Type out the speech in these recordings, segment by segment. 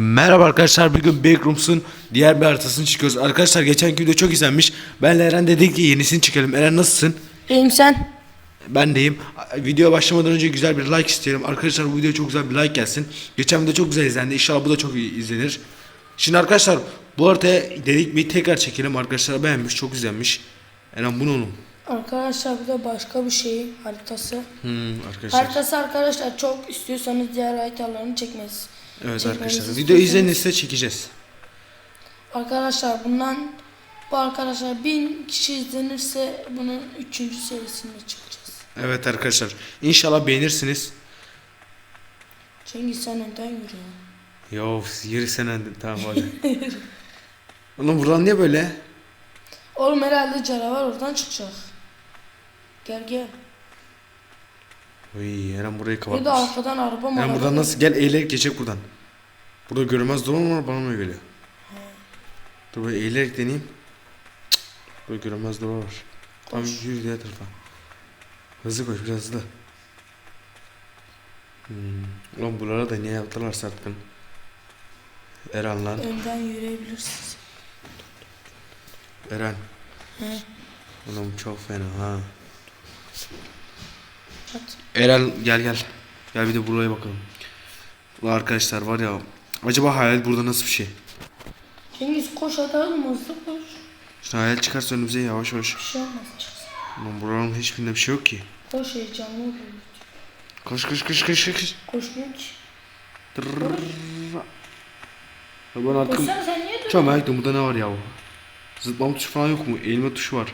Merhaba arkadaşlar bugün Backrooms'un diğer bir haritasını çıkıyoruz. Arkadaşlar geçen video çok izlenmiş. Benle Eren dedik ki yenisini çekelim. Eren nasılsın? İyiyim sen. Ben deyim. Video başlamadan önce güzel bir like isteyelim. Arkadaşlar bu videoya çok güzel bir like gelsin. Geçen video çok güzel izlendi. İnşallah bu da çok iyi izlenir. Şimdi arkadaşlar bu haritaya dedik bir tekrar çekelim. Arkadaşlar beğenmiş çok izlenmiş. Eren bu ne oğlum? Arkadaşlar bu da başka bir şey haritası. Hmm, arkadaşlar. Haritası arkadaşlar çok istiyorsanız diğer haritalarını çekmeyiz. Evet arkadaşlar. Video istiyorsanız- izlenirse çekeceğiz. Arkadaşlar bundan bu arkadaşlar bin kişi izlenirse bunun üçüncü serisinde çıkacağız. Evet arkadaşlar. İnşallah beğenirsiniz. Cengiz sen önden yürü. ya. Yo yürü sen tamam hadi. Oğlum buradan niye böyle? Oğlum herhalde canavar oradan çıkacak. Gel gel. Oy Eren burayı Bir de kapatmış. arkadan araba mı? Eren buradan nasıl gel eğilerek geçecek buradan. Burada görünmez drone var bana mı geliyor? Dur böyle eğilerek deneyeyim. Cık, Burada görünmez drone var. Tamam Koş. yürü diğer tarafa. Hızlı koş biraz hızlı. Hmm. Ulan buralara da niye yaptılar sartkın? Eren lan. Önden yürüyebilirsiniz. Eren. He. Oğlum çok fena ha. Hadi. Eren gel gel. Gel bir de buraya bakalım. Ulan arkadaşlar var ya. Acaba hayal burada nasıl bir şey? Cengiz koş oğlum hızlı koş. Şimdi hayal çıkarsa önümüze yavaş yavaş. Bir şey olmaz çıksın. Ulan buranın hiçbirinde bir şey yok ki. Koş heyecanlı oluyor. Koş koş koş koş koş. Koşmuyor ki. Tırrrr. Ya ben arkam... Koşsana sen niye? Çok merak ettim burada ne var ya? Zıplama tuşu falan yok mu? Eğilme tuşu var.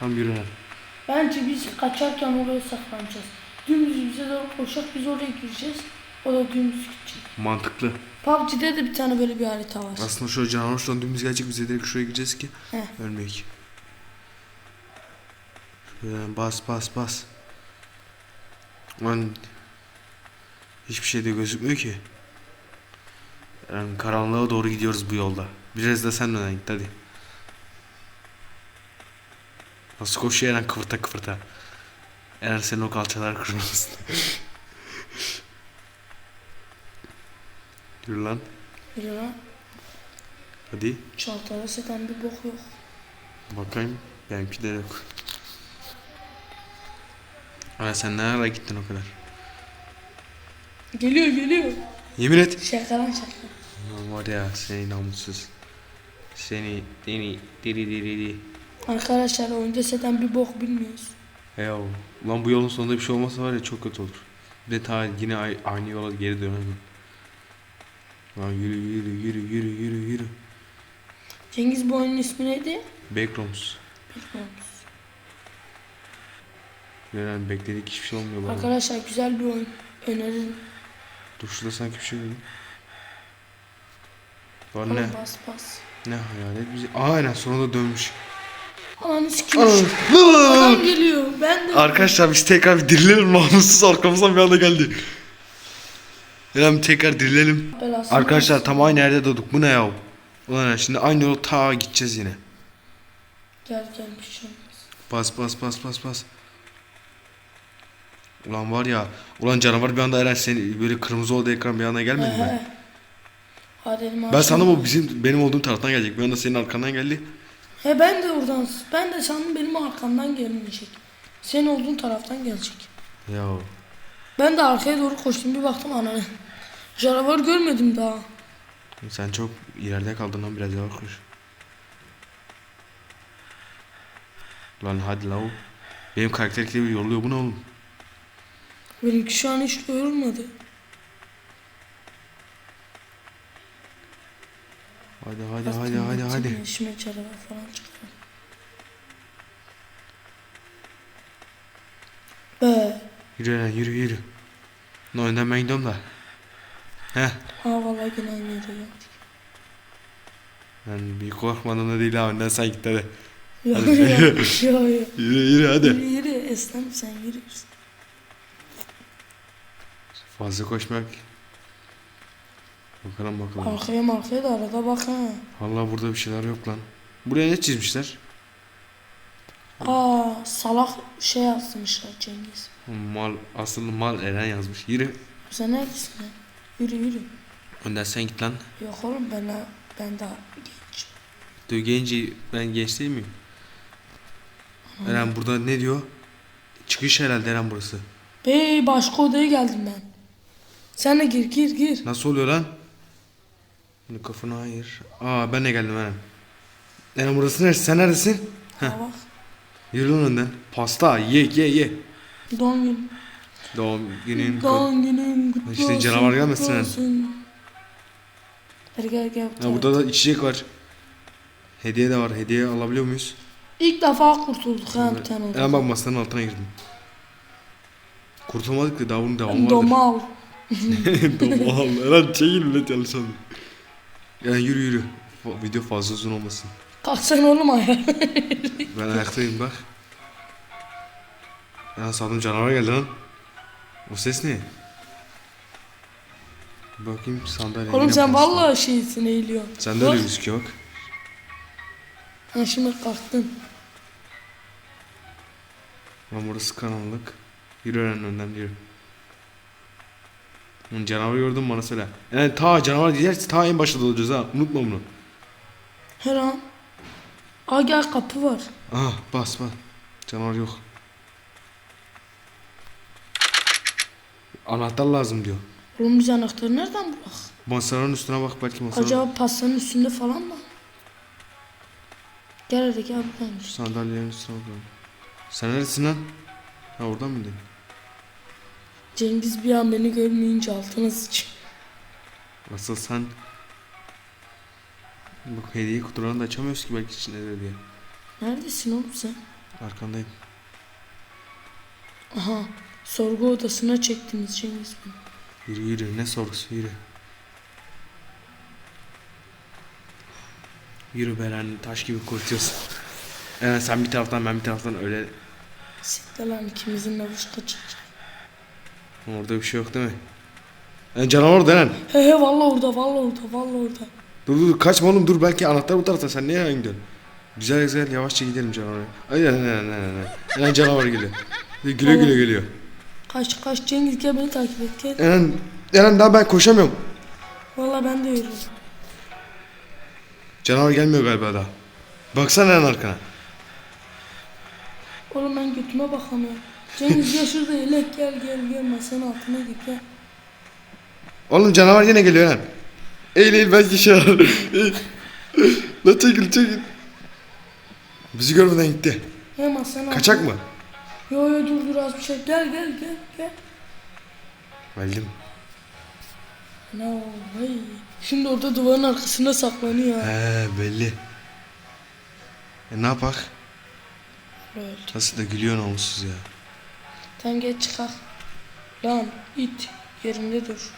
Tam yürü lan. Bence biz kaçarken oraya saklanacağız. Dümdüz bize doğru koşacak biz oraya gireceğiz. O da dümdüz gidecek. Mantıklı. PUBG'de de bir tane böyle bir harita var. Aslında şöyle canavar şuradan dümdüz gelecek bize direkt şuraya gireceğiz ki Heh. ölmeyek. Bas bas bas. Lan hiçbir şey de gözükmüyor ki. Yani karanlığa doğru gidiyoruz bu yolda. Biraz da sen önden git hadi. Nasıl koşuyor Eren kıvırta kıvırta. Eren senin o kalçalar kırmızı. Yürü lan. Yürü lan. Hadi. Çantada seten bir bok yok. Bakayım. Benimki de yok. Ama sen ne ara gittin o kadar? Geliyor geliyor. Yemin et. Şaka lan şaka. Var ya seni namussuz. Seni deni diri diri diri. Arkadaşlar oyunda seten bir bok bilmiyoruz. Ya lan bu yolun sonunda bir şey olmasa var ya çok kötü olur. Bir de ta yine ay- aynı yola geri dönemem. Lan yürü yürü yürü yürü yürü yürü. Cengiz bu oyunun ismi neydi? Backrooms. Bilmiyorum. Yani bekledik hiçbir şey olmuyor bana. Arkadaşlar güzel bir oyun. Öneririm. Dur şurada sanki bir şey gördüm. Var ne? Bas bas. Ne hayalet bizi. Aa, aynen sonunda dönmüş. Ananı sikeyim. Adam geliyor. Ben de. Arkadaşlar biz tekrar bir dirilelim namussuz arkamızdan bir anda geldi. Hemen tekrar dirilelim. Belasını Arkadaşlar tam aynı yerde doğduk. Bu ne ya? Ulan ya, şimdi aynı yolu ta gideceğiz yine. Gel gel bir şey olmaz. Bas bas bas bas bas. Ulan var ya. Ulan canavar bir anda Eren seni böyle kırmızı oldu ekran bir anda gelmedi mi? He. Hadi elim Ben ağrıyor. sandım o bizim benim olduğum taraftan gelecek. Bir anda senin arkandan geldi. He ben de oradan. Ben de sandım benim arkamdan gelmeyecek. Senin olduğun taraftan gelecek. Ya Ben de arkaya doğru koştum bir baktım ananı. Canavar görmedim daha. sen çok ileride kaldın lan biraz yavaş koş. Lan hadi la o. Benim karakter bir yoruluyor bu ne oğlum? Benimki şu an hiç yorulmadı. Hadi hadi Baktım, hadi hadi hadi. İşime canavar falan çıktı. Be. Yürü lan yürü yürü. Lan önden ben gidiyorum da. Heh. Ha vallahi yine aynı yere geldik. Ben bir korkmadım da değil ha önden sen git hadi. Yo Hadi. yo. Yürü yürü hadi. Yürü yürü Eslem sen yürüyorsun. Fazla koşmak. Bakalım bakalım. Arkaya markaya da arada bak ha. Vallahi burada bir şeyler yok lan. Buraya ne çizmişler? Aa salak şey yazmışlar Cengiz. Mal aslında mal Eren yazmış. Yürü. Sen neredesin ya? Yürü yürü. Önden sen git lan. Yok oğlum ben, ben daha genç. Dur genci ben genç değil miyim? Eren burada ne diyor? Çıkış herhalde Eren burası. Bey başka odaya geldim ben. Sen de gir gir gir. Nasıl oluyor lan? Mikrofonu hayır. Aa ben de geldim Eren. Eren burası neresi? Sen neredesin? Heh. Bak. Yürü lan önden. Pasta ye ye ye. Doğum günün. Doğum günün Doğum günün kutlu İşte olsun. canavar kutlu gelmesin ha. olsun. Gel gel tarafa. burada da içecek var. Hediye de var. Hediye alabiliyor muyuz? İlk defa kurtulduk ha bir tane Eren oldu. bak masanın altına girdim. Kurtulmadık da daha bunun devamı vardır. Domal. Domal. Eren çekil bile çalışalım. Yani yürü yürü. Video fazla uzun olmasın. Kalksana oğlum ayağa. Ben ayaktayım bak. Ya sandım canavar geldi lan. O ses ne? Bakayım sandalye. oğlum sen vallahi şeysin eğiliyorsun. Sen de öyle gözüküyor bak. Ha şimdi kalktın. Lan burası karanlık. Yürü öğren önden yürü. Hı, Canavar gördün bana söyle. Yani ta canavar diyerse ta en başta olacağız ha. Unutma bunu. Her an. Aa gel kapı var. Ah bas bas. Canavar yok. Anahtar lazım diyor. Oğlum biz anahtarı nereden bulak? Masanın üstüne bak belki masanın. Acaba pastanın üstünde falan mı? Gel hadi gel buradaymış. Sandalyenin üstüne bakalım. Sen neredesin lan? Ha oradan mıydın? Cengiz bir an beni görmeyince altına sıç. Asıl sen... Bu hediye kutularını da açamıyoruz ki belki içindedir diye. Neredesin oğlum sen? Arkandayım. Aha. Sorgu odasına çektiniz Cengiz beni. Yürü yürü ne sorgusu yürü. Yürü Beren taş gibi kurtuyorsun. Evet sen bir taraftan ben bir taraftan öyle Siktir lan ikimizin de boş kaçacak. Orada bir şey yok değil mi? Yani canavar denen. He he valla orada valla orada valla orada. Dur dur kaçma oğlum dur belki anahtar bu tarafta sen niye yan gidiyorsun? Güzel güzel yavaşça gidelim canavara. Ay ay ay ay ay. Eren canavar geliyor. Güle güle geliyor. Kaç kaç Cengiz gel beni takip et gel. Eren, Eren daha ben koşamıyorum. Valla ben de yürüyorum. Canavar gelmiyor galiba daha. Baksana Eren arkana. Oğlum ben götüme bakamıyorum. Cengiz gel şurada elek gel gel gel masanın altına git gel. Oğlum canavar yine geliyor Eren. Eğil eğil var. Eğil. Lan çekil çekil. Bizi görmeden gitti. He masanın Kaçak altına. mı? Yo yo dur dur az bir şey gel gel gel gel. Geldim. Ne o vay. Şimdi orada duvarın arkasında saklanıyor. He belli. E ne yapak? Böyle. Nasıl da gülüyor namussuz ya. Sen geç çıkar. Lan it yerinde dur.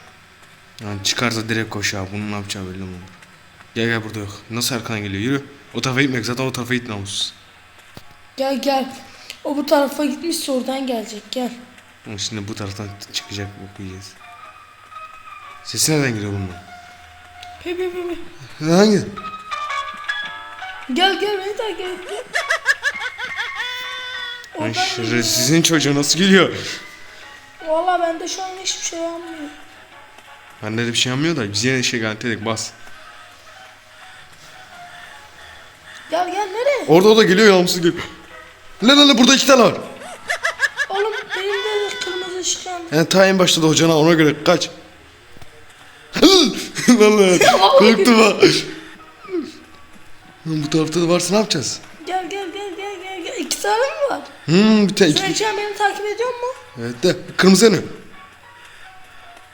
Yani çıkarsa direkt koşar. Bunun ne yapacağı belli mi olur? Gel gel burada yok. Nasıl arkana geliyor? Yürü. O tarafa gitmek zaten o tarafa git namussuz. Gel gel. O bu tarafa gitmişse oradan gelecek gel. Ama şimdi bu taraftan çıkacak okuyacağız. Sesi nereden geliyor bunun? Pe pe pe pe. Hangi? Gel gel beni takip et. Ay şerefsizin çocuğu nasıl geliyor? Valla bende şu an hiçbir şey yapmıyor. Bende de bir şey yapmıyor da biz yine şey garanti bas. Gel gel nereye? Orada o da geliyor yağmsız geliyor. Lan lan burada iki tane var. Oğlum benim de kırmızı ışık yandı. Yani ta en başta da hocana ona göre kaç. lan korktum ha. Bu tarafta da varsa ne yapacağız? Gel gel gel gel gel gel. İki tane mi var? Hmm bir tane Sen iki. şu an beni takip ediyor mu? Evet de kırmızı ne?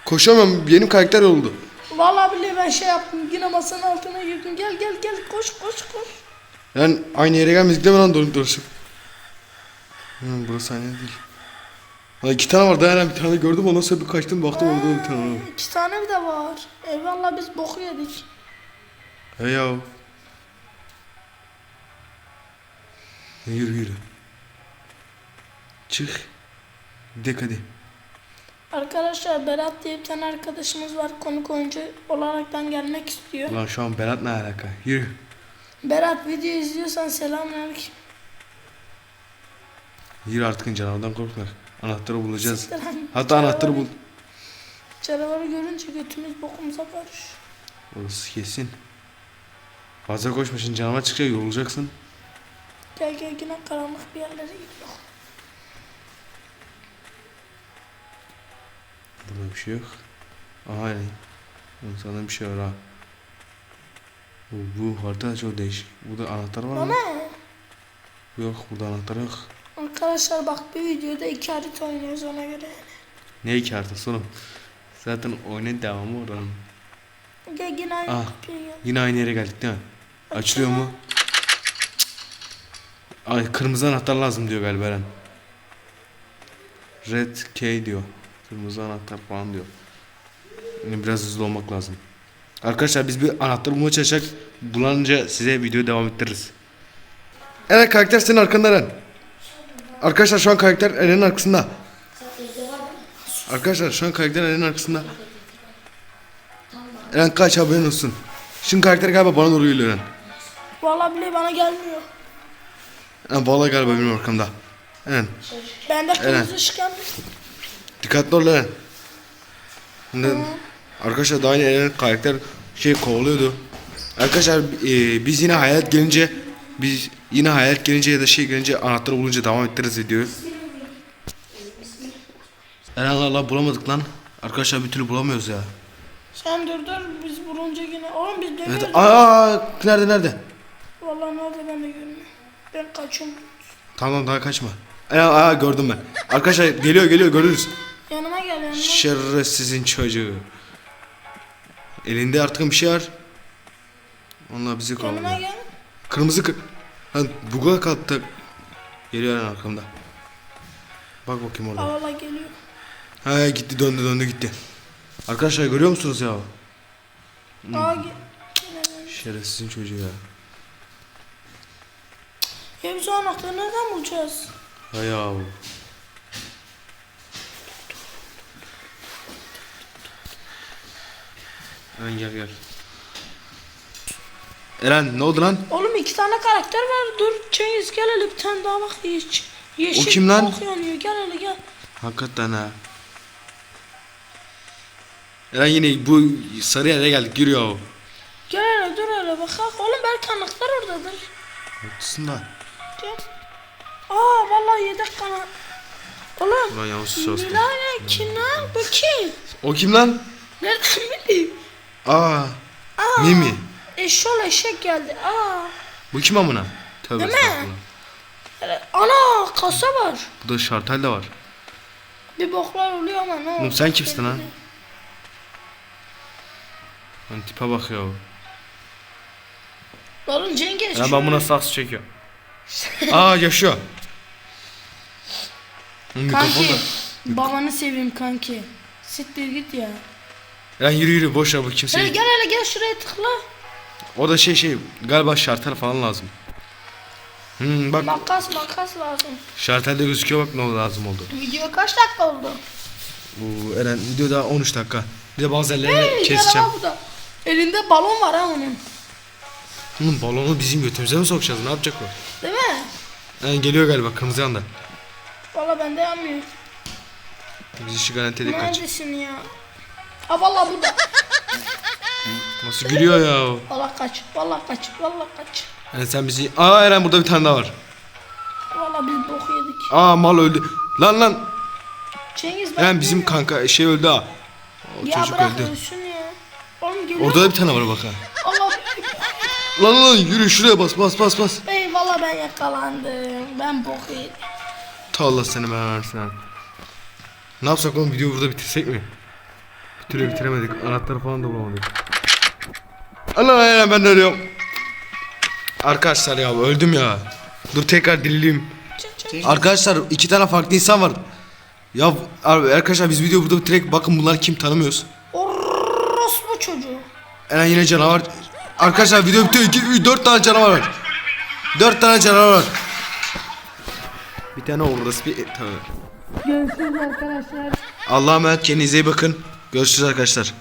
Koşamıyorum benim karakter oldu. Vallahi billahi ben şey yaptım. Yine masanın altına girdim. Gel gel gel koş koş koş. Yani aynı yere gelmedik değil mi lan dönüp dolaşıp? Hmm, burası aynı değil. Ha iki tane var dayanan bir tane gördüm ondan sonra bir kaçtım baktım orada da bir tane var. İki tane bir de var. Eyvallah biz boku yedik. He ya. Yürü yürü. Çık. Gidelim hadi. Arkadaşlar Berat diye bir tane arkadaşımız var. Konuk oyuncu olaraktan gelmek istiyor. Ulan şu an Berat ne alaka? Yürü. Berat video izliyorsan selamünaleyküm. Yürü artık canavardan korkma. Anahtarı bulacağız. Siktir lan. Hatta anahtarı bul. Canavarı görünce götümüz bokumuza karış. Orası kesin. Fazla koşma şimdi canavar çıkacak yorulacaksın. Gel gel yine karanlık bir yerlere gidiyor. Burada bir şey yok. Aha aynen. Sana bir şey var ha. Bu, bu harita çok değişik. Burada anahtar var mı? Ama Yok burada anahtar yok. arkadaşlar bak bir videoda iki harita oynuyoruz ona göre. Ne iki haritası oğlum? Zaten oyunun devamı oranın. Gel yine aynı Ah. Yine aynı yere geldik değil mi? Açılıyor mu? Ay kırmızı anahtar lazım diyor galiba Eren. Red K diyor. Kırmızı anahtar falan diyor. Yine biraz hızlı olmak lazım. Arkadaşlar biz bir anahtar bulmaya çalışacak. Bulanınca size video devam ettiririz. Eren karakter senin arkanda Eren. Arkadaşlar şu an karakter Eren'in arkasında. Arkadaşlar şu an karakter Eren'in arkasında. Eren kaç haberin olsun. Şimdi karakter galiba bana doğru geliyor Eren. Vallahi bile bana gelmiyor. Eren vallahi galiba benim arkamda. Eren Bende kırmızı ışık yandı. Dikkatli ol. Şimdi, arkadaşlar daha yeni Eren karakter şey kovalıyordu. Arkadaşlar e, biz yine hayalet gelince biz yine hayalet gelince ya da şey gelince anahtarı bulunca devam ettiririz videoyu. Eren Allah bulamadık lan. Arkadaşlar bir türlü bulamıyoruz ya. Sen dur dur biz bulunca yine. Oğlum biz dönüyoruz. Evet. Aa nerede nerede? Vallahi nerede ben de görmüyorum. Ben kaçıyorum. Tamam daha kaçma. Eren aa gördüm ben. Arkadaşlar geliyor geliyor görürüz. Yanıma gel yanıma. Şerefsizin çocuğu. Elinde artık bir şey var. Onlar bizi Yanıma kovalıyor. gel. Kırmızı kır... Lan buga kalktı. Geliyor lan arkamda. Bak bakayım orada. vallahi geliyor. He gitti döndü döndü gitti. Arkadaşlar görüyor musunuz ya? Aa gel. Şerefsizin çocuğu ya. Ya biz o anahtarı nereden bulacağız? Hay ya. Eren gel gel. Eren ne oldu lan? Oğlum iki tane karakter var. Dur Cengiz gel hele bir tane daha bak. Yeş yeşil O kim lan? ok yanıyor. Gel hele gel. Hakikaten ha. Eren yine bu sarı yere geldik giriyor. Gel hele dur hele bak. ha. Oğlum belki anahtar oradadır. Haklısın da. Gel. Aa vallahi yedek kanat. Oğlum. Ulan yanlış sostum. Bilal kim lan? Bu kim? O kim lan? Nereden bileyim? Aa. Aa. Mimi. Eşşol eşek geldi. Aa. Bu kim amına? Tövbe Değil mi? Ana kasa var. Burada şartel de var. Bir boklar oluyor ama ne Oğlum sen kimsin lan? Lan tipe bak ya. Oğlum Cengiz. Ya ben buna saksı çekiyorum. Aa yaşıyor. Kanki. da. Babanı seveyim kanki. Siktir git ya. Lan yürü yürü boş ver bu Hele kimse. gel hele gel şuraya tıkla. O da şey şey galiba şartel falan lazım. Hmm, bak Makas makas lazım. şartelde gözüküyor bak ne oldu lazım oldu. Video kaç dakika oldu? Bu Eren video daha 13 dakika. Bir de bazı yerlerini Hey, keseceğim. araba bu da. Elinde balon var ha onun. Oğlum balonu bizim götümüze mi sokacağız? Ne yapacak o? Değil mi? Yani geliyor galiba kırmızı yanda. Valla bende yanmıyor. Biz işi garantiledik kaç. Neredesin ya? Ha valla burada. Nasıl gülüyor ya? Valla kaç. Valla kaç. Valla kaç. Yani sen bizi... Aa Eren burada bir tane daha var. Valla biz bok yedik. Aa mal öldü. Lan lan. Cengiz ben Eren bizim kanka şey öldü ha. O Ya çocuk bırak öldü. ölsün ya. Oğlum geliyor. Orada da bir tane var bak ha. Allah. Lan lan yürü şuraya bas bas bas bas. Ey valla ben yakalandım. Ben bok yedim. Ta Allah seni ben versin. Ne yapsak oğlum videoyu burada bitirsek mi? Türlü bitiremedik. Anahtarı falan da bulamadık. Allah Eren ben de ölüyorum. Arkadaşlar ya öldüm ya. Dur tekrar dirileyim. Arkadaşlar iki tane farklı insan var. Ya abi arkadaşlar biz video burada bitirek bakın bunlar kim tanımıyoruz. Orospu çocuğu. Eren yine canavar. Arkadaşlar video bitiyor. 2 3 4 tane canavar var. 4 tane canavar var. Bir tane orası bir tabii. Görüşürüz arkadaşlar. Allah'a emanet kendinize iyi bakın. Görüşürüz arkadaşlar.